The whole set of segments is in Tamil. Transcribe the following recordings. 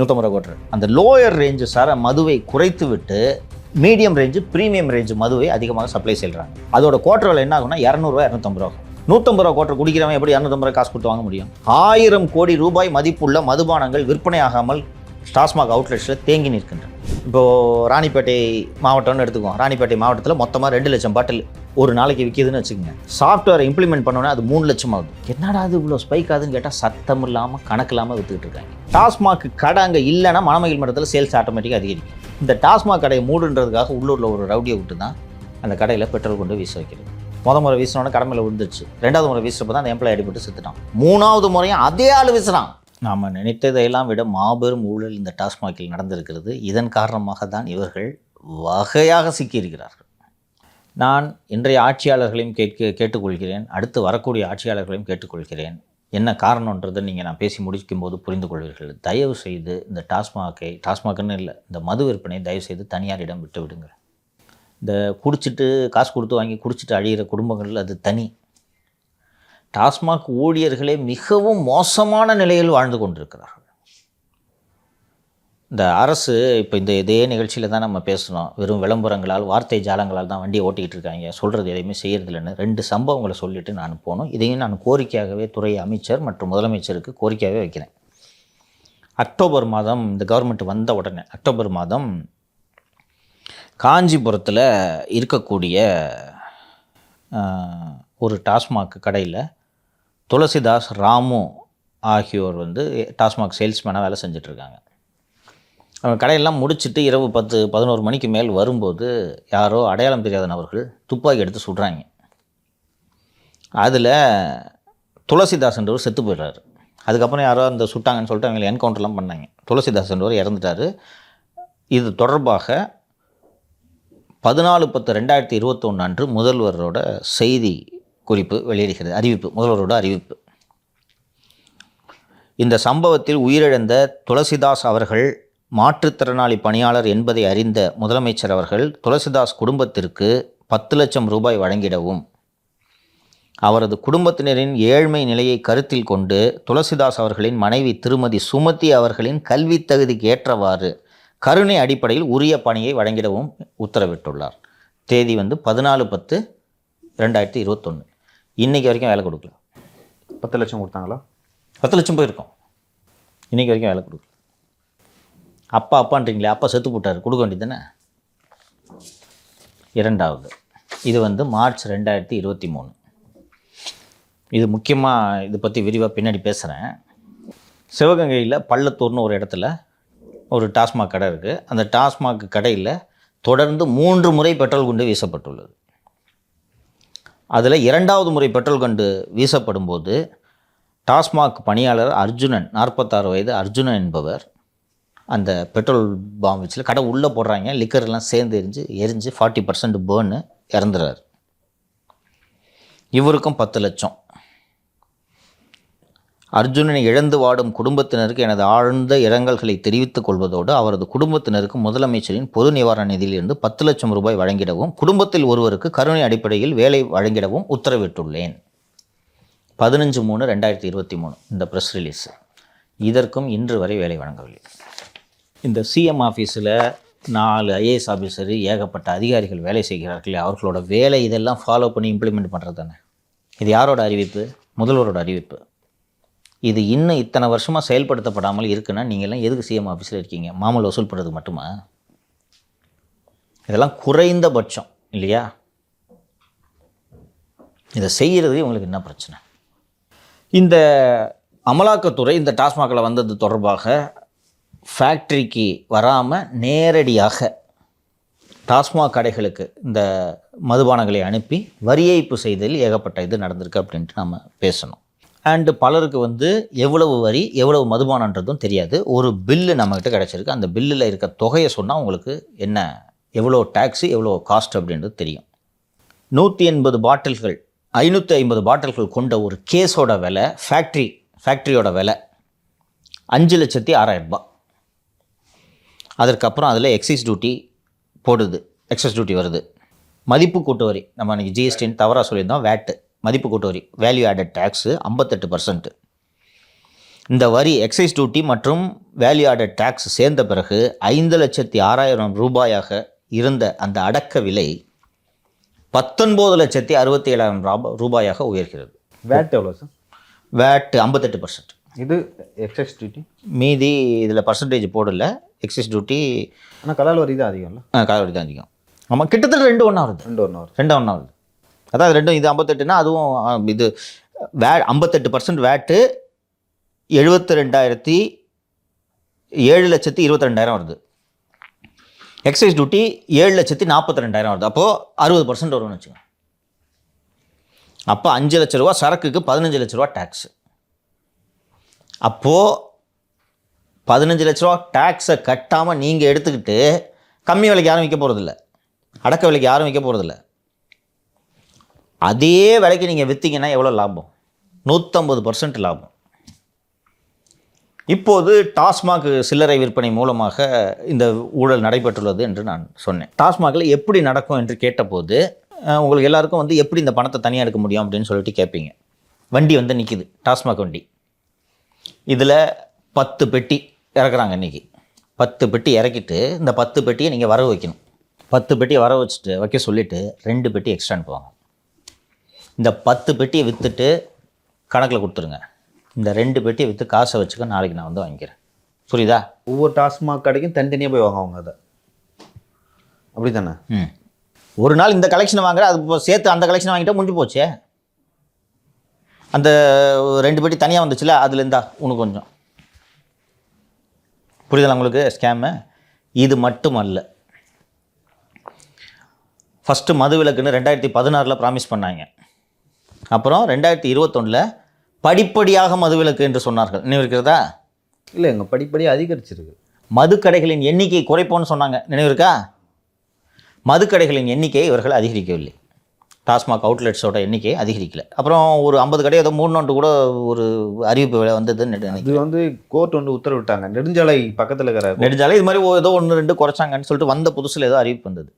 நூற்றம்பது ரூபா கோட்டர் அந்த லோயர் ரேஞ்சு சார மதுவை குறைத்து விட்டு மீடியம் ரேஞ்சு ப்ரீமியம் ரேஞ்சு மதுவை அதிகமாக சப்ளை செய்கிறாங்க அதோட கோட்டர் என்ன ஆகும்னா இரநூறுவா இரநூத்தம்பது ரூபா நூற்றம்பது ரூபா கோட்டர் குடிக்கிறவன் எப்படி இரநூத்தம்பது ரூபா காசு கொடுத்து வாங்க முடியும்? ஆயிரம் கோடி ரூபாய் மதிப்புள்ள மதுபானங்கள் விற்பனையாகாமல் டாஸ்மாக் அவுட்லெட்ஸில் தேங்கி நிற்கின்றன. இப்போது ராணிப்பேட்டை மாவட்டம்னு எடுத்துக்குவோம். ராணிப்பேட்டை மாவட்டத்தில் மொத்தமாக ரெண்டு லட்சம் பாட்டில் ஒரு நாளைக்கு விற்கிதுன்னு வச்சுக்கோங்க. சாஃப்ட்வேரை இம்ப்ளிமெண்ட் பண்ணோன்னே அது மூணு லட்சம் ஆகுது. என்னடா அது இவ்வளோ ஸ்பைக் ஆகுதுன்னு கேட்டால் சத்தம் இல்லாமல் கணக்கு இல்லாமல் விற்றுக்கிட்டு இருக்காங்க. டாஸ்மாக் கடை அங்கே இல்லைன்னா மணமயில் மட்டத்தில் சேல்ஸ் ஆட்டோமேட்டிக்காக அதிகரிக்கும். இந்த டாஸ்மாக் கடையை மூடுன்றதுக்காக உள்ளூரில் ஒரு ரவுடியை விட்டு தான் அந்த கடையில் பெட்ரோல் கொண்டு வீச வைக்கிறது. முத முறை வீசினோடனே கடமையில் விழுந்துருச்சு. ரெண்டாவது முறை வீசுறப்ப தான் அந்த எம்ப்ளாய் அடிபட்டு செத்துட்டான். மூணாவது முறையும் அதே ஆள் வீசுறான். நாம் நினைத்ததையெல்லாம் விட மாபெரும் ஊழல் இந்த டாஸ்மாகில் நடந்திருக்கிறது. இதன் காரணமாக தான் இவர்கள் வகையாக சிக்கியிருக்கிறார்கள். நான் இன்றைய ஆட்சியாளர்களையும் கேட்க கேட்டுக்கொள்கிறேன். அடுத்து வரக்கூடிய ஆட்சியாளர்களையும் கேட்டுக்கொள்கிறேன். என்ன காரணன்றதை நீங்கள் நான் பேசி முடிக்கும் போது புரிந்து கொள்வீர்கள் தயவு செய்து இந்த டாஸ்மாகை டாஸ்மாக்னு இல்லை இந்த மது விற்பனை தயவு செய்து தனியாரிடம் விட்டு விடுங்க. இந்த குடிச்சிட்டு காசு கொடுத்து வாங்கி குடிச்சிட்டு அழிகிற குடும்பங்கள் அது தனி. டாஸ்மாக் ஊழியர்களே மிகவும் மோசமான நிலையில் வாழ்ந்து கொண்டிருக்கிறார்கள். இந்த அரசு இப்போ இந்த இதே நிகழ்ச்சியில் தான் நம்ம பேசணும். வெறும் விளம்பரங்களால் வார்த்தை ஜாலங்களால் தான் வண்டியை ஓட்டிக்கிட்டு இருக்காங்க. சொல்கிறது எதையுமே செய்கிறதில்லன்னு ரெண்டு சம்பவங்களை சொல்லிட்டு நான் போனோம் இதையும் நான் கோரிக்கையாகவே துறை அமைச்சர் மற்றும் முதலமைச்சருக்கு கோரிக்கையாகவே வைக்கிறேன். அக்டோபர் மாதம் இந்த கவர்மெண்ட் வந்த உடனே அக்டோபர் மாதம் காஞ்சிபுரத்தில் இருக்கக்கூடிய ஒரு டாஸ்மாக் கடையில் துளசிதாஸ் ராமு ஆகியோர் வந்து டாஸ்மாக் சேல்ஸ்மேனாக வேலை செஞ்சிட்ருக்காங்க அவங்க கடையெல்லாம் முடிச்சுட்டு இரவு பத்து பதினோரு மணிக்கு மேல் வரும்போது யாரோ அடையாளம் தெரியாத நபர்கள் துப்பாக்கி எடுத்து சுடுறாங்க. அதில் துளசிதாசன்றவர் செத்து போயிடுறாரு. அதுக்கப்புறம் யாரோ அந்த சுட்டாங்கன்னு சொல்லிட்டு அவங்களை என்கவுண்டர்லாம் பண்ணாங்க. துளசிதாசன்றவர் இறந்துட்டார். இது தொடர்பாக பதினாலு பத்து ரெண்டாயிரத்தி இருபத்தொன்று அன்று முதல்வரோட செய்தி குறிப்பு வெளியிடுகிறது அறிவிப்பு முதல்வரோட அறிவிப்பு. இந்த சம்பவத்தில் உயிரிழந்த துளசிதாஸ் அவர்கள் மாற்றுத்திறனாளி பணியாளர் என்பதை அறிந்த முதலமைச்சர் அவர்கள் துளசிதாஸ் குடும்பத்திற்கு பத்து லட்சம் ரூபாய் வழங்கிடவும். அவரது குடும்பத்தினரின் ஏழ்மை நிலையை கருத்தில் கொண்டு துளசிதாஸ் அவர்களின் மனைவி திருமதி சுமதி அவர்களின் கல்வித் தகுதிக்கு ஏற்றவாறு கருணை அடிப்படையில் உரிய பணியை வழங்கிடவும் உத்தரவிட்டுள்ளார். தேதி வந்து பதினாலு பத்து ரெண்டாயிரத்தி இருபத்தொன்று இன்றைக்கி வரைக்கும் வேலை கொடுக்கல. பத்து லட்சம் கொடுத்தாங்களா? பத்து லட்சம் போயிருக்கோம். இன்றைக்கி வரைக்கும் வேலை கொடுக்கல. அப்பா அப்பான்றீங்களே அப்பா செத்து போட்டார் கொடுக்க வேண்டியது தானே இரண்டாவது இது வந்து மார்ச் ரெண்டாயிரத்தி இருபத்தி மூணு. இது முக்கியமாக இதை பற்றி விரிவாக பின்னாடி பேசுகிறேன் சிவகங்கையில் பள்ளத்தூர்னு ஒரு இடத்துல ஒரு டாஸ்மாக் கடை இருக்குது அந்த டாஸ்மாக் கடையில் தொடர்ந்து மூன்று முறை பெட்ரோல் குண்டு வீசப்பட்டுள்ளது. அதில் இரண்டாவது முறை பெட்ரோல் குண்டு வீசப்படும் போது டாஸ்மாக் பணியாளர் அர்ஜுனன் நாற்பத்தாறு வயது அர்ஜுனன் என்பவர் அந்த பெட்ரோல் பாம்பு வச்சில் கடை உள்ளே போடுறாங்க லிக்கர்லாம் சேர்ந்து எரிஞ்சு எரிஞ்சு ஃபார்ட்டி பர்சன்ட் பேர்னு இறந்துறாரு. இவருக்கும் பத்து லட்சம். அர்ஜுனனை இழந்து வாடும் குடும்பத்தினருக்கு எனது ஆழ்ந்த இரங்கல்களை தெரிவித்துக் கொள்வதோடு அவரது குடும்பத்தினருக்கு முதலமைச்சரின் பொது நிவாரண நிதியிலிருந்து பத்து லட்சம் ரூபாய் வழங்கிடவும் குடும்பத்தில் ஒருவருக்கு கருணை அடிப்படையில் வேலை வழங்கிடவும் உத்தரவிட்டுள்ளேன். பதினஞ்சு மூணு ரெண்டாயிரத்தி இருபத்தி மூணு இந்த ப்ரெஸ் ரிலீஸ் இதற்கும் இன்று வரை வேலை வழங்கவில்லை. இந்த சிஎம் ஆஃபீஸில் நாலு ஐஏஎஸ் ஆஃபீஸரு ஏகப்பட்ட அதிகாரிகள் வேலை செய்கிறார்கள் அவர்களோட வேலை இதெல்லாம் ஃபாலோ பண்ணி இம்ப்ளிமெண்ட் பண்ணுறது தானே? இது யாரோட அறிவிப்பு? முதல்வரோட அறிவிப்பு. இது இன்னும் இத்தனை வருஷமாக செயல்படுத்தப்படாமல் இருக்குன்னா நீங்கள்லாம் எதுக்கு சிஎம் ஆஃபீஸில் இருக்கீங்க? மாமூல் வசூல் பண்ணுறது மட்டுமா? இதெல்லாம் குறைந்தபட்சம் இல்லையா? இதை செய்கிறது இவங்களுக்கு என்ன பிரச்சனை? இந்த அமலாக்கத்துறை இந்த டாஸ்மாகில் வந்தது தொடர்பாக ஃபேக்ட்ரிக்கு வராமல் நேரடியாக டாஸ்மாக் கடைகளுக்கு இந்த மதுபானங்களை அனுப்பி வரி ஏய்ப்பு செய்ததில் ஏகப்பட்ட இது நடந்திருக்கு அப்படின்ட்டு நம்ம பேசணும். அண்டு பலருக்கு வந்து எவ்வளவு வரி எவ்வளவு மதுபானன்றதும் தெரியாது. ஒரு பில்லு நம்மக்கிட்ட கிடச்சிருக்கு. அந்த பில்லில் இருக்க தொகையை சொன்னால் உங்களுக்கு என்ன எவ்வளோ டேக்ஸு எவ்வளோ காஸ்ட் அப்படின்றது தெரியும். நூற்றி எண்பது பாட்டில்கள் ஐநூற்றி ஐம்பது பாட்டில்கள் கொண்ட ஒரு கேஸோட விலை ஃபேக்ட்ரி ஃபேக்ட்ரியோட விலை அஞ்சு லட்சத்தி ஆறாயிரம் ரூபாய். அதற்கப்புறம் அதில் எக்ஸைஸ் டியூட்டி போடுது. எக்ஸஸ் டியூட்டி வருது. மதிப்பு கூட்டு வரி. நம்ம அன்றைக்கி ஜிஎஸ்டின்னு தவறாக சொல்லியிருந்தோம். வேட்டு மதிப்பு கூட்டு வரி. வேல்யூ ஆடட் டேக்ஸு ஐம்பத்தெட்டு பர்சன்ட் இந்த வரி எக்ஸைஸ் டியூட்டி மற்றும் வேல்யூ ஆடட் டேக்ஸ் சேர்ந்த பிறகு ஐந்து லட்சத்தி ஆறாயிரம் ரூபாயாக இருந்த அந்த அடக்க விலை பத்தொன்பது லட்சத்தி அறுபத்தி ஏழாயிரம் ராப- ரூபாயாக உயர்கிறது. வேட் எவ்வளோ சார் வேட் ஐம்பத்தெட்டு பர்சன்ட் இது எக்ஸஸ் டியூட்டி மீதி இதில் பர்சன்டேஜ் போடல. எக்ஸைஸ் டியூட்டி ஆனால் கலால் வரி தான் அதிகம்ல காலவரி தான் அதிகம். ஆமாம் கிட்டத்தட்ட ரெண்டு ஒன்றா வருது. ரெண்டு ஒன்று வரும் ரெண்டாம் ஒன்றா வருது. அதாவது ரெண்டும் இது ஐம்பத்தெட்டுனா அதுவும் ஆ, இது வே ஐம்பத்தெட்டு பர்சன்ட் வேட்டு எழுபத்தி ரெண்டாயிரத்தி ஏழு லட்சத்தி இருபத்தி ரெண்டாயிரம் வருது. எக்ஸைஸ் டியூட்டி ஏழு லட்சத்தி நாற்பத்தி ரெண்டாயிரம் வருது. அப்போது அறுபது பர்சன்ட் வரும்னு வச்சுக்கோங்க. அப்போ அஞ்சு லட்ச ரூபா சரக்குக்கு பதினஞ்சு லட்ச ரூபா டேக்ஸ் அப்போது பதினஞ்சு லட்ச ரூபா டேக்ஸை கட்டாமல் நீங்கள் எடுத்துக்கிட்டு கம்மி விலைக்கு யாரும் விற்க போகிறதில்ல அடக்க விலைக்கு யாரும் விற்க போகிறதில்ல அதே விலைக்கு நீங்கள் விற்றீங்கன்னா எவ்வளோ லாபம்? நூற்றம்பது பர்சன்ட் லாபம். இப்போது டாஸ்மாக் சில்லறை விற்பனை மூலமாக இந்த ஊழல் நடைபெற்றுள்ளது என்று நான் சொன்னேன். டாஸ்மாகில் எப்படி நடக்கும் என்று கேட்டபோது உங்களுக்கு எல்லாருக்கும் வந்து எப்படி இந்த பணத்தை தனியாக எடுக்க முடியும் அப்படின்னு சொல்லிட்டு கேட்பீங்க வண்டி வந்து நிற்கிது டாஸ்மாக் வண்டி. இதில் பத்து பெட்டி இறக்குறாங்க இன்றைக்கி பத்து பெட்டி இறக்கிட்டு இந்த பத்து பெட்டியை நீங்கள் வர வைக்கணும். பத்து பெட்டியை வர வச்சுட்டு வைக்க சொல்லிவிட்டு ரெண்டு பெட்டி எக்ஸ்ட்ரா அனுப்புவாங்க. இந்த பத்து பெட்டியை விற்றுட்டு கணக்கில் கொடுத்துருங்க. இந்த ரெண்டு பெட்டியை விற்று காசை வச்சுக்க நாளைக்கு நான் வந்து வாங்கிக்கிறேன். புரியுதா? ஒவ்வொரு டாஸ்மாக் கடைக்கும் தனித்தனியாக போய் வாங்குவாங்க அதை. அப்படி தானே ம். ஒரு நாள் இந்த கலெக்ஷன் வாங்குற அது இப்போ சேர்த்து அந்த கலெக்ஷன் வாங்கிட்டா முடிஞ்சு போச்சே? அந்த ரெண்டு பெட்டி தனியாக வந்துச்சுல அதுல இருந்தா உனக்கு கொஞ்சம். புரியுதா உங்களுக்கு ஸ்கேமு இது மட்டுமல்ல. ஃபஸ்ட்டு மது விலக்குன்னு ரெண்டாயிரத்தி பதினாறில் ப்ராமிஸ் பண்ணாங்க. அப்புறம் ரெண்டாயிரத்தி இருபத்தொன்னில் படிப்படியாக மதுவிலக்கு என்று சொன்னார்கள். நினைவு இருக்கிறதா? இல்லை எங்கள் படிப்படி அதிகரிச்சிருக்கு. மதுக்கடைகளின் எண்ணிக்கை குறைப்போம்னு சொன்னாங்க. நினைவு இருக்கா? மதுக்கடைகளின் எண்ணிக்கையை இவர்கள் அதிகரிக்கவில்லை. டாஸ்மாக் அவுட்லெட்ஸோட எண்ணிக்கையை அதிகரிக்கல. அப்புறம் ஒரு ஐம்பது கடை ஏதோ மூணு கூட ஒரு அறிவிப்பு வந்ததுன்னு இது வந்து கோர்ட் வந்து உத்தரவிட்டாங்க. நெடுஞ்சாலை பக்கத்தில் இருக்கிற நெடுஞ்சாலை இது மாதிரி ஏதோ ஒன்று ரெண்டு குறைச்சாங்கன்னு சொல்லிட்டு வந்த புதுசில் ஏதோ அறிவிப்பு வந்தது.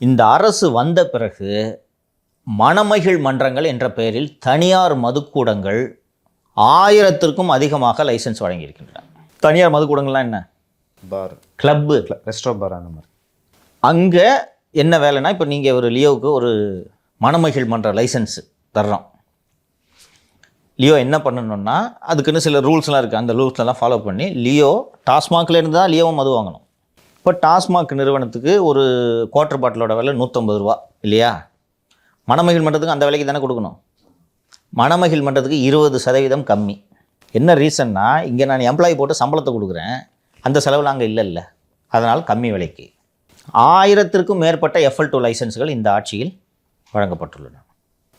இந்த அரசு வந்த பிறகு மணமகிழ் மன்றங்கள் என்ற பெயரில் தனியார் மதுக்கூடங்கள் ஆயிரத்திற்கும் அதிகமாக லைசென்ஸ் வழங்கியிருக்கின்றன. தனியார் மதுக்கூடங்கள்லாம் என்ன? பார். கிளப்பு. ரெஸ்டாரண்ட் பார் அந்த மாதிரி. அங்கே என்ன வேலைன்னா இப்போ நீங்கள் ஒரு லியோவுக்கு ஒரு மணமகிழ் மன்ற லைசன்ஸ் தர்றோம். லியோ என்ன பண்ணணும்னா அதுக்குன்னு சில ரூல்ஸ்லாம் இருக்குது அந்த ரூல்ஸ்லாம் ஃபாலோ பண்ணி லியோ டாஸ்மாக்லேருந்து தான் லியோவும் மது வாங்கணும். இப்போ டாஸ்மாக் நிறுவனத்துக்கு ஒரு குவார்ட்டர் பாட்டிலோட விலை நூற்றம்பது ரூபா இல்லையா? மணமகிழ் மன்றத்துக்கு அந்த விலைக்கு தானே கொடுக்கணும். மணமகிழ் மன்றத்துக்கு இருபது சதவீதம் கம்மி. என்ன ரீசன்னா இங்கே நான் எம்ப்ளாயி போட்டு சம்பளத்தை கொடுக்குறேன். அந்த செலவில் அங்கே இல்லைல்ல. அதனால் கம்மி விலைக்கு. ஆயிரத்திற்கும் மேற்பட்ட எஃப்எல் டூ லைசன்ஸ்கள் இந்த ஆட்சியில் வழங்கப்பட்டுள்ளன.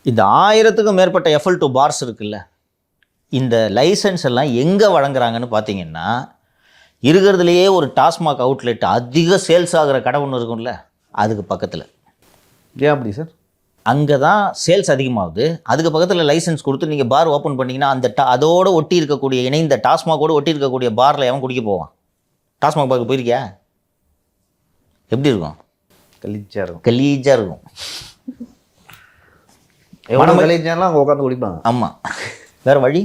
இந்த ஆயிரத்துக்கும் மேற்பட்ட எஃப்எல் டூ பார்ஸ் இருக்குல்ல இந்த லைசன்ஸ் எல்லாம் எங்கே வழங்குறாங்கன்னு பார்த்தீங்கன்னா இருக்கிறதுலையே ஒரு டாஸ்மாக் அவுட்லெட் அதிக சேல்ஸ் ஆகிற கடை ஒன்று இருக்கும்ல அதுக்கு பக்கத்தில். ஏன் அப்படி சார் அங்கே தான் சேல்ஸ் அதிகமாகுது. அதுக்கு பக்கத்தில் லைசன்ஸ் கொடுத்து நீங்கள் பார் ஓப்பன் பண்ணிங்கன்னா அந்த டா அதோடு ஒட்டி இருக்கக்கூடிய இணைந்த டாஸ்மாகோடு ஒட்டி இருக்கக்கூடிய பாரில் எவன் குடிக்க போவான்? டாஸ்மாக் பார்க்க போயிருக்கியா? எப்படி இருக்கும்? கலிச்சா இருக்கும். கலீஜாக இருக்கும். எவ்வளோ கலிச்சாலும் அங்கே உட்காந்து குடிப்பாங்க. ஆமாம் வேறு வழி?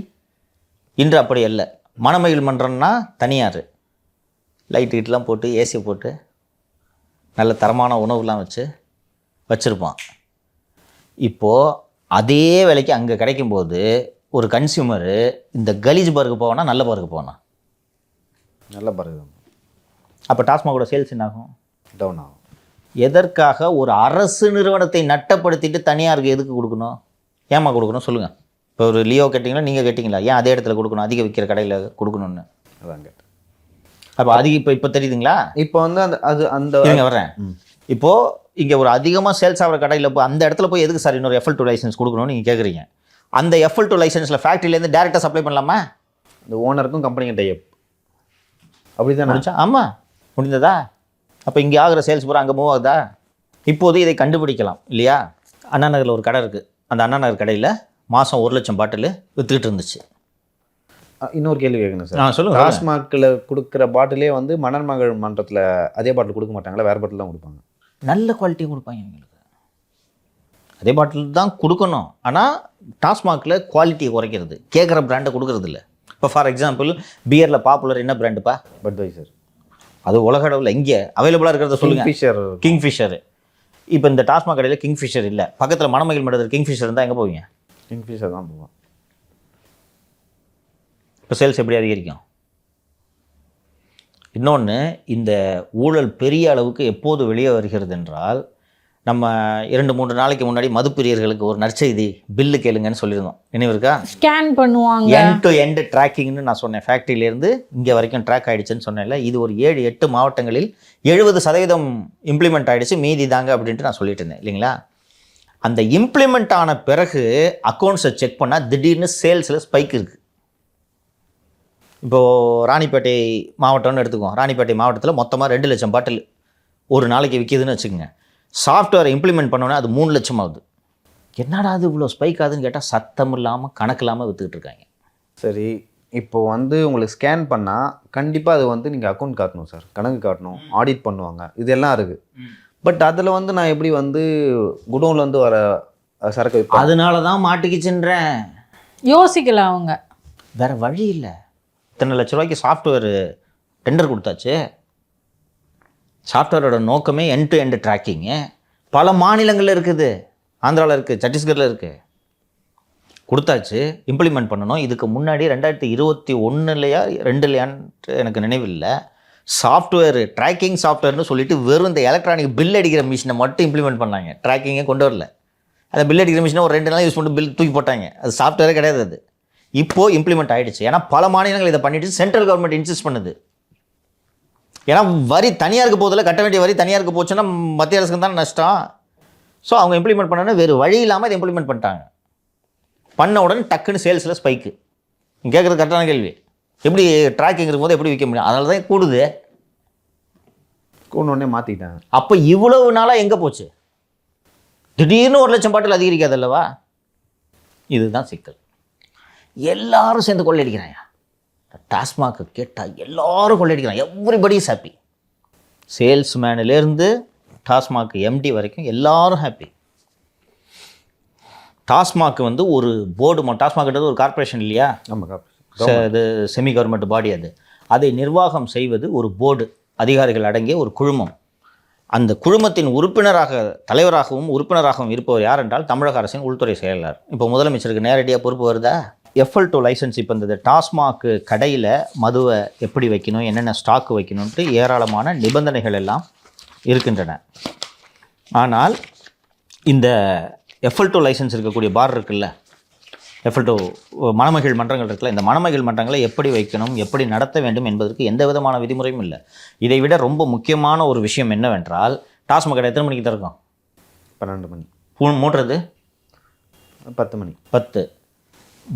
இன்று அப்படி அல்ல. மணமகிழ் மன்றம்னா தனியார். லைட் கீட்லாம் போட்டு ஏசி போட்டு நல்ல தரமான உணவுலாம் வச்சு வச்சுருப்பான். இப்போது அதே விலைக்கு அங்கே கிடைக்கும்போது ஒரு கன்சியூமரு இந்த கலீஜ் பாருக்கு போவானா நல்ல பாருக்கு போவானா? நல்ல பாருங்க அப்போ டாஸ்மாகோட சேல்ஸ் என்ன ஆகும் டவுன் ஆகும். எதற்காக ஒரு அரசு நிறுவனத்தை நட்டப்படுத்திட்டு தனியாருக்கு எதுக்கு கொடுக்கணும்? ஏமா கொடுக்கணும்? சொல்லுங்கள் இப்போ ஒரு லியோ கேட்டிங்களா? நீங்கள் கேட்டிங்களா? ஏன் அதே இடத்துல கொடுக்கணும்? அதிக விற்கிற கடையில் கொடுக்கணும்னு. அதான் கேட்டேன் அப்போ அதிக இப்போ இப்போ தெரியுதுங்களா? இப்போ வந்து அந்த அது அந்த வர்றேன். இப்போது இங்கே ஒரு அதிகமாக சேல்ஸ் ஆகிற கடையில் போய் அந்த இடத்துல போய் எதுக்கு சார் இன்னொரு எஃப்எல் டூ லைசன்ஸ் கொடுக்கணும்னு நீங்கள் கேட்குறீங்க அந்த எஃப்எல் டூ லைசன்ஸில் ஃபேக்ட்ரிலேருந்து டேரெக்டாக சப்ளை பண்ணலாமா? இந்த ஓனருக்கும் கம்பெனிக்கும் டைப் அப்படி தானே ஆமாம் முடிந்ததா அப்போ இங்கே ஆகிற சேல்ஸ் பூரா அங்கே மூவ் ஆகுதா? இப்போது இதை கண்டுபிடிக்கலாம் இல்லையா? அண்ணா நகரில் ஒரு கடை இருக்குது அந்த அண்ணா நகர் கடையில் மாதம் ஒரு லட்சம் பாட்டில் விற்றுக்கிட்டு இருந்துச்சு. இன்னொரு கேள்வி கேட்கணும் ஆ சார் சொல்லுங்கள் டாஸ்மாகில் கொடுக்குற பாட்டிலே வந்து மணல் மகள் மன்றத்தில் அதே பாட்டில் கொடுக்க மாட்டாங்களா? வேறு பாட்டில் தான் கொடுப்பாங்க. நல்ல குவாலிட்டியும் கொடுப்பாங்க எங்களுக்கு. அதே பாட்டில் தான் கொடுக்கணும். ஆனால் டாஸ்மாகில் குவாலிட்டியை குறைக்கிறது. கேட்குற பிராண்டை கொடுக்கறது இல்ல இப்போ ஃபார் எக்ஸாம்பிள் பியரில் பாப்புலர் என்ன பிராண்டுப்பா பட்வைசர் அது உலக அளவில் எங்கே அவைலபிளாக இருக்கிறத சொல்லுங்க. ஃபிஷர் கிங்ஃபிஷர் இப்போ இந்த டாஸ்மாக் கடையில் கிங்ஃபிஷர் இல்லை. பக்கத்தில் மணமகிழ் மடத்தில் கிங்ஃபிஷர் இருந்தால் எங்கே போவீங்க? கிங்ஃபிஷர் தான் போவோம் இப்போ சேல்ஸ் எப்படி அதிகரிக்கும்? இன்னொன்று இந்த ஊழல் பெரிய அளவுக்கு எப்போது வெளியே வருகிறது என்றால் நம்ம இரண்டு மூன்று நாளைக்கு முன்னாடி மதுப்பிரியர்களுக்கு ஒரு நற்செய்தி பில்லு கேளுங்கன்னு சொல்லியிருந்தோம். நினைவு இருக்கா? ஸ்கேன் பண்ணுவாங்க. எண்ட் டு எண்ட் ட்ராக்கிங்னு நான் சொன்னேன். ஃபேக்ட்ரியிலேருந்து இங்கே வரைக்கும் ட்ராக் ஆயிடுச்சுன்னு சொன்னேன்ல. இது ஒரு ஏழு எட்டு மாவட்டங்களில் எழுபது சதவீதம் இம்ப்ளிமெண்ட் ஆயிடுச்சு. மீதி தாங்க அப்படின்ட்டு நான் சொல்லிட்டு இருந்தேன். இல்லைங்களா? அந்த இம்ப்ளிமெண்ட் ஆன பிறகு அக்கௌண்ட்ஸை செக் பண்ணால் திடீர்னு சேல்ஸில் ஸ்பைக் இருக்குது இப்போது ராணிப்பேட்டை மாவட்டம்னு எடுத்துக்குவோம். ராணிப்பேட்டை மாவட்டத்தில் மொத்தமாக ரெண்டு லட்சம் பாட்டில் ஒரு நாளைக்கு விற்கிதுன்னு வச்சுக்கோங்க. சாஃப்ட்வேரை இம்ப்ளிமெண்ட் பண்ணோன்னே அது மூணு லட்சம் ஆகுது என்னடா அது இவ்வளோ ஸ்பைக் ஆகுதுன்னு கேட்டால் சத்தம் இல்லாமல் கணக்கு இல்லாமல் விற்றுக்கிட்டு இருக்காங்க. சரி இப்போ வந்து உங்களுக்கு ஸ்கேன் பண்ணால் கண்டிப்பாக அது வந்து நீங்கள் அக்கௌண்ட் காட்டணும் சார் கணக்கு காட்டணும் ஆடிட் பண்ணுவாங்க. இதெல்லாம் இருக்குது பட் அதில் வந்து நான் எப்படி வந்து குடோன்ல இருந்து வர சரக்கு அதனால தான் மாட்டிக்கிச்சுன்றேன் யோசிக்கல அவங்க. வேற வழி இல்லை. இத்தனை லட்ச ரூபாய்க்கு சாஃப்ட்வேர் டெண்டர் கொடுத்தாச்சு. சாஃப்ட்வேரோட நோக்கமே என் டு எண்டு ட்ராக்கிங்கு பல மாநிலங்களில் இருக்குது. ஆந்திராவில் இருக்குது சத்தீஸ்கரில் இருக்குது கொடுத்தாச்சு இம்ப்ளிமெண்ட் பண்ணணும். இதுக்கு முன்னாடி ரெண்டாயிரத்தி இருபத்தி ஒன்றுலையா ரெண்டுலையான்ட்டு எனக்கு நினைவில்லை. சாஃப்ட்வேர் ட்ராக்கிங் சாஃப்ட்வேர்னு சொல்லிட்டு வெறும் இந்த எலக்ட்ரானிக் பில் அடிக்கிற மிஷினை மட்டும் இம்ப்ளிமெண்ட் பண்ணாங்க. ட்ராக்கிங்கே கொண்டு வரல. அந்த பில் அடிக்கிற மிஷினை ஒரு ரெண்டு நாள் யூஸ் பண்ணிட்டு பில் தூக்கி போட்டாங்க. அது சாஃப்ட்வேரே கிடையாது அது. இப்போது இம்ப்ளிமெண்ட் ஆகிடுச்சு ஏன்னா பல மாநிலங்கள் இதை பண்ணிட்டு சென்ட்ரல் கவர்மெண்ட் இன்சிஸ்ட் பண்ணுது. ஏன்னா வரி தனியாருக்கு போதில் கட்ட வேண்டிய வரி தனியாருக்கு போச்சுன்னா மத்திய அரசுக்கு தான் நஷ்டம். ஸோ அவங்க இம்ப்ளிமெண்ட் பண்ணோன்னா வேறு வழி இல்லாமல் இதை இம்ப்ளிமெண்ட் பண்ணிட்டாங்க. பண்ண உடனே டக்குன்னு சேல்ஸில் ஸ்பைக்கு கேட்குறது கரெக்டான கேள்வி. எப்படி ட்ராக்கிங் இருக்கும்போது எப்படி விற்க முடியும்? அதனால தான் கூடுது. கொண்டு உடனே மாற்றிக்கிட்டாங்க அப்போ இவ்வளவு நாளாக எங்கே போச்சு? திடீர்னு ஒரு லட்சம் பாட்டில் அதிகரிக்காது அல்லவா? இதுதான் சிக்கல். எல்லாரும் சேர்ந்து கொள்ளையடிக்கிறாங்க டாஸ்மாக்கு கேட்டால் எல்லாரும் கொள்ளையடிக்கிறாங்க. எவ்ரிபடி இஸ் ஹாப்பி சேல்ஸ்மேனிலேருந்து டாஸ்மாக் எம்டி வரைக்கும் எல்லாரும் ஹாப்பி டாஸ்மாக் வந்து ஒரு போர்டு டாஸ்மாக்ன்றது ஒரு கார்ப்பரேஷன் இல்லையா? ச- இது செமி கவர்மெண்ட் பாடி அது. அதை நிர்வாகம் செய்வது ஒரு போர்டு அதிகாரிகள் அடங்கிய ஒரு குழுமம். அந்த குழுமத்தின் உறுப்பினராக தலைவராகவும் உறுப்பினராகவும் இருப்பவர் யார் என்றால் தமிழக அரசின் உள்துறை செயலாளர். இப்போ முதலமைச்சருக்கு நேரடியாக பொறுப்பு வருதா? எஃப்எல் டூ லைசன்ஸ் இப்போ இந்த டாஸ்மாக் கடையில் மதுவை எப்படி வைக்கணும் என்னென்ன ஸ்டாக் வைக்கணும்ட்டு ஏராளமான நிபந்தனைகள் எல்லாம் இருக்கின்றன. ஆனால் இந்த எஃப்எல் டூ லைசன்ஸ் இருக்கக்கூடிய பார் இருக்குல்ல எஃப்எல் டூ மணமகிழ் மன்றங்கள் இருக்குல்ல இந்த மணமகிழ் மன்றங்களை எப்படி வைக்கணும் எப்படி நடத்த வேண்டும் என்பதற்கு எந்த விதமான விதிமுறையும் இல்லை. இதை விட ரொம்ப முக்கியமான ஒரு விஷயம் என்னவென்றால் டாஸ்மாக் கடை எத்தனை மணிக்கு திறக்கும்? பன்னெண்டு மணி. பூ மூட்டுறது பத்து மணி. பத்து.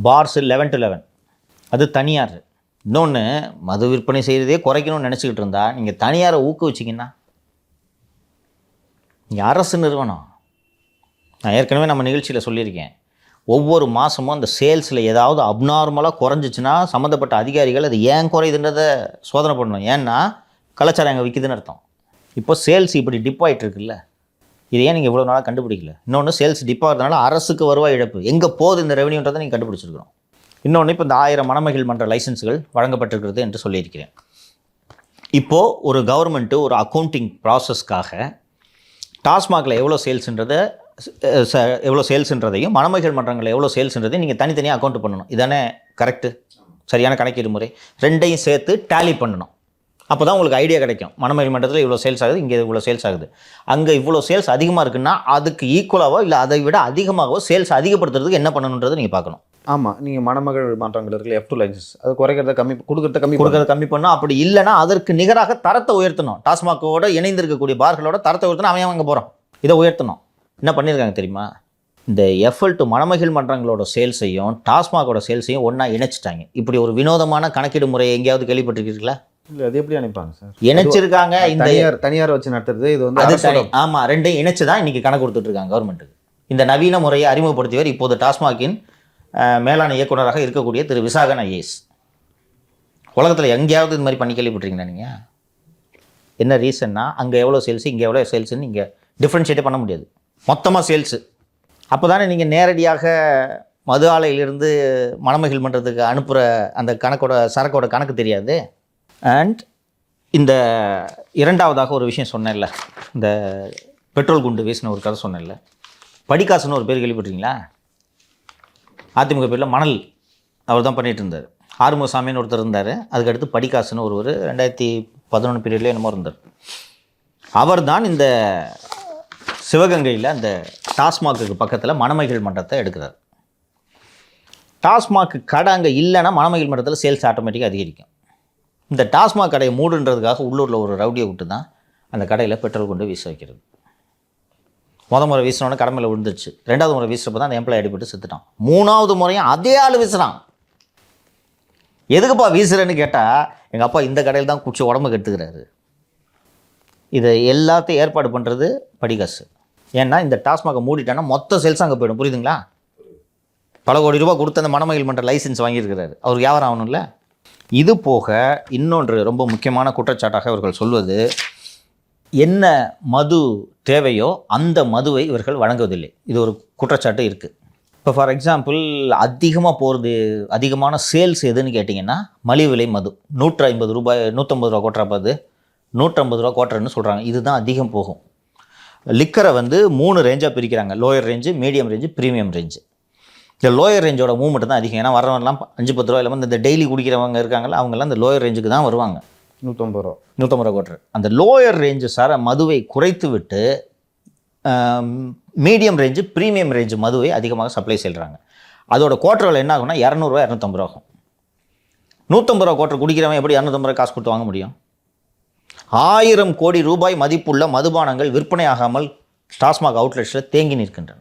பார்ஸ் லெவன் டு லெவன் அது தனியார். இன்னொன்று மது விற்பனை செய்கிறதே குறைக்கணும்னு நினச்சிக்கிட்டு இருந்தா நீங்கள் தனியாரை ஊக்குவிச்சிங்கன்னா இங்கே அரசு நிறுவனம். நான் ஏற்கனவே நம்ம நிகழ்ச்சியில் சொல்லியிருக்கேன். ஒவ்வொரு மாதமும் அந்த சேல்ஸில் ஏதாவது அப்நார்மலாக குறைஞ்சிச்சுன்னா சம்மந்தப்பட்ட அதிகாரிகள் அது ஏன் குறையுதுன்றதை சோதனை பண்ணணும். ஏன்னா கலாச்சாரம் அங்கே விற்கிதுன்னு அர்த்தம். இப்போ சேல்ஸ் இப்படி டிப் ஆகிட்டு இருக்குல்ல? இது ஏன் நீங்கள் இவ்வளோ நாளாக கண்டுபிடிக்கல? இன்னொன்று சேல்ஸ் டிப்பாகிறதுனால அரசுக்கு வருவாய் இழப்பு. எங்கே போகுது இந்த ரெவன்யூன்றதை நீங்கள் கண்டுபிடிச்சிருக்கிறோம். இன்னொன்று இப்போ இந்த ஆயிரம் மணமகள் மன்ற லைசன்ஸுகள் வழங்கப்பட்டிருக்கிறது என்று சொல்லியிருக்கிறேன். இப்போது ஒரு கவர்மெண்ட்டு ஒரு அக்கௌண்டிங் ப்ராசஸ்க்காக டாஸ்மாகில் எவ்வளோ சேல்ஸ்ன்றதை எவ்வளோ சேல்ஸுன்றதையும் மணமகள் மன்றங்களில் எவ்வளோ சேல்ஸுன்றதையும் நீங்கள் தனித்தனியாக அக்கௌண்ட் பண்ணணும். இதானே கரெக்டு சரியான கணக்கீடு முறை. ரெண்டையும் சேர்த்து டேலி பண்ணணும். அப்போ தான் உங்களுக்கு ஐடியா கிடைக்கும். மணமகிழ் மன்றத்தில் இவ்வளோ சேல்ஸ் ஆகுது இங்கே இவ்வளோ சேல்ஸ் ஆகுது. அங்கே இவ்வளோ சேல்ஸ் அதிகமாக இருக்குன்னா அதுக்கு ஈக்குவலாகவோ இல்லை அதை விட அதிகமாகவோ சேல்ஸ் அதிகப்படுத்துறதுக்கு என்ன பண்ணணுன்றதை நீங்கள் பார்க்கணும். ஆமாம் நீங்கள் மணமகள் மாற்றங்கள் இருக்குல்ல எஃப் டூ லைசன்ஸ் அது குறைக்கிறத கம்மி கொடுக்கறத கம்மி கொடுக்குறது கம்மி பண்ணணும். அப்படி இல்லைன்னா அதற்கு நிகராக தரத்தை உயர்த்தணும். டாஸ்மாகோட இணைந்திருக்கக்கூடிய பார்களோட தரத்தை உயர்த்தணும். அவன் அங்கே போகிறான் இதை உயர்த்தணும். என்ன பண்ணியிருக்காங்க தெரியுமா? இந்த எஃப்எல் டு மணமகிழ் மன்றங்களோட சேல்ஸையும் டாஸ்மாகோட சேல்ஸையும் ஒன்றா இணைச்சிட்டாங்க. இப்படி ஒரு வினோதமான கணக்கீடு முறையை எங்கேயாவது கேள்விப்பட்டிருக்கீங்களா இல்லை அது எப்படி அனுப்பாங்க சார்? இணைச்சிருக்காங்க இந்த தனியார் தனியார் வச்சு நடத்துறது இது வந்து அது ஆமாம் ரெண்டையும் இணைச்சு தான் இன்றைக்கி கணக்கு கொடுத்துட்டு இருக்காங்க கவர்மெண்ட்டுக்கு இந்த நவீன முறையை அறிமுகப்படுத்தியவர் இப்போது டாஸ்மாகின் மேலாண் இயக்குனராக இருக்கக்கூடிய திரு விசாகன் ஐஏஎஸ். உலகத்தில் எங்கேயாவது இது மாதிரி பண்ணி கேள்விப்பட்டிருக்கீங்களா நீங்கள் என்ன ரீசன்னா அங்கே எவ்வளோ சேல்ஸு இங்கே எவ்வளோ சேல்ஸுன்னு நீங்கள் டிஃப்ரென்ஷியேட்டே பண்ண முடியாது. மொத்தமாக சேல்ஸு அப்போ தானே நீங்கள் நேரடியாக மது ஆலையிலிருந்து மணமகிழ் மன்றத்துக்கு அனுப்புகிற அந்த கணக்கோட சரக்கோட கணக்கு தெரியாது. அண்ட் இந்த இரண்டாவதாக ஒரு விஷயம் சொன்னேன்ல. இந்த பெட்ரோல் குண்டு வீசின ஒரு கதை சொன்னேன்ல. படிக்காசுன்னு ஒரு பேர் கேள்விப்பட்டீங்களா அதிமுக பேரில் மணல் அவர் தான் பண்ணிகிட்டு இருந்தார். ஆறுமுகசாமின்னு ஒருத்தர் இருந்தார். அதுக்கடுத்து படிக்காசுன்னு ஒருவர் ரெண்டாயிரத்தி பதினொன்று பீரியட்ல என்னமோ இருந்தார். அவர் தான் இந்த சிவகங்கையில் அந்த டாஸ்மாக்கு பக்கத்தில் மணமகிழ் மன்றத்தை எடுக்கிறார். டாஸ்மாக் கடை அங்கே இல்லைன்னா மணமகிழ் மன்றத்தில் சேல்ஸ் ஆட்டோமேட்டிக்காக அதிகரிக்கும். இந்த டாஸ்மாக் கடையை மூடுன்றதுக்காக உள்ளூரில் ஒரு ரவுடியை விட்டு தான் அந்த கடையில் பெட்ரோல் கொண்டு வீச வைக்கிறது. முத முறை வீசினோடனே கடமையில் விழுந்துருச்சு. ரெண்டாவது முறை வீசுறப்ப தான் அந்த எம்ப்ளாய் அடிபட்டு செத்துட்டான். மூணாவது முறையும் அதே ஆள் வீசுகிறான் எதுக்குப்பா வீசுறேன்னு கேட்டால் எங்கள் அப்பா இந்த கடையில் தான் குச்சி உடம்பு கெடுத்துக்கிறாரு. இதை எல்லாத்தையும் ஏற்பாடு பண்ணுறது படிகாசு. ஏன்னா இந்த டாஸ்மாகை மூடிட்டான்னா மொத்த சேல்ஸ் அங்கே போயிடும். புரியுதுங்களா? பல கோடி ரூபா கொடுத்து அந்த மணமயில் மன்ற லைசன்ஸ் வாங்கியிருக்கிறாரு. அவருக்கு வியாபாரம் ஆகணும்ல? இது போக இன்னொன்று ரொம்ப முக்கியமான குற்றச்சாட்டாக இவர்கள் சொல்வது என்ன மது தேவையோ அந்த மதுவை இவர்கள் வழங்குவதில்லை. இது ஒரு குற்றச்சாட்டு இருக்குது இப்போ ஃபார் எக்ஸாம்பிள் அதிகமாக போகிறது அதிகமான சேல்ஸ் எதுன்னு கேட்டிங்கன்னா மலிவு விலை மது. நூற்றி ஐம்பது ரூபாய் நூற்றம்பது ரூபா கோட்டரா நூற்றம்பது ரூபா கோட்டர்னு சொல்கிறாங்க இதுதான் அதிகம் போகும். லிக்கரை வந்து மூணு ரேஞ்சாக பிரிக்கிறாங்க. Lower range medium range premium range இந்த லோயர் ரேஞ்சோட மூவ்மெண்ட் தான் அதிகம். ஏன்னா வரவன்லாம் அஞ்சு பத்து ரூபா இல்லாமல் இந்த டெய்லி குடிக்கிறவங்க இருக்காங்கல்ல அவங்கெல்லாம் இந்த லோயர் ரேஞ்சுக்கு தான் வருவாங்க. நூற்றம்பது ரூபா. நூற்றம்பது ரூபா கோட்டர் அந்த லோயர் ரேஞ்சு சார மதுவை குறைத்து விட்டு மீடியம் ரேஞ்சு ப்ரீமியம் ரேஞ்சு மதுவை அதிகமாக சப்ளை செய்கிறாங்க அதோட கோட்டர்கள் என்ன ஆகும்னா இரநூறுவா இரநூத்தம்பது ரூபா ஆகும். நூற்றம்பது ரூபா கோட்டர் குடிக்கிறவன் எப்படி இரநூத்தம்பது ரூபா காசு கொடுத்து வாங்க முடியும்? ஆயிரம் கோடி ரூபாய் மதிப்புள்ள மதுபானங்கள் விற்பனையாகாமல் டாஸ்மாக் அவுட்லெட்ஸில் தேங்கி நிற்கின்றன.